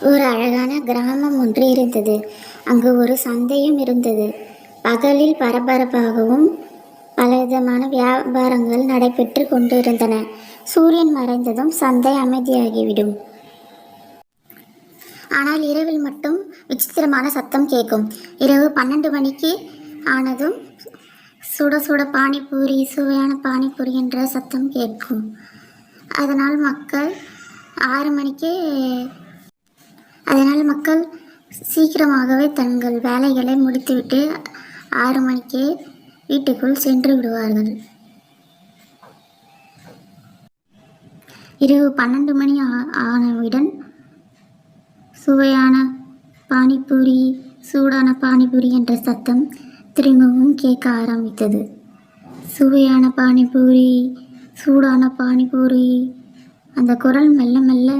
ஒரு அழகான கிராமம் ஒன்று இருந்தது. அங்கு ஒரு சந்தையும் இருந்தது. பகலில் பரபரப்பாகவும் பலவிதமான வியாபாரங்கள் நடைபெற்று கொண்டிருந்தன. சூரியன் மறைந்ததும் சந்தை அமைதியாகிவிடும். ஆனால் இரவில் மட்டும் விசித்திரமான சத்தம் கேட்கும். இரவு பன்னெண்டு மணிக்கு ஆனதும் சுட சுட பானிபூரி சுவையான பானிபூரி என்ற சத்தம் கேட்கும். அதனால் மக்கள் ஆறு மணிக்கே அதனால் மக்கள் சீக்கிரமாகவே தங்கள் வேலைகளை முடித்துவிட்டு ஆறு மணிக்கே வீட்டுக்குள் சென்று விடுவார்கள். இரவு பன்னெண்டு மணி ஆ- ஆனவுடன் சுவையான பானிபூரி சூடான பானிபூரி என்ற சத்தம் திரும்பவும் கேட்க ஆரம்பித்தது. சுவையான பானிபூரி சூடான பானிபூரி அந்த குரல் மெல்ல மெல்ல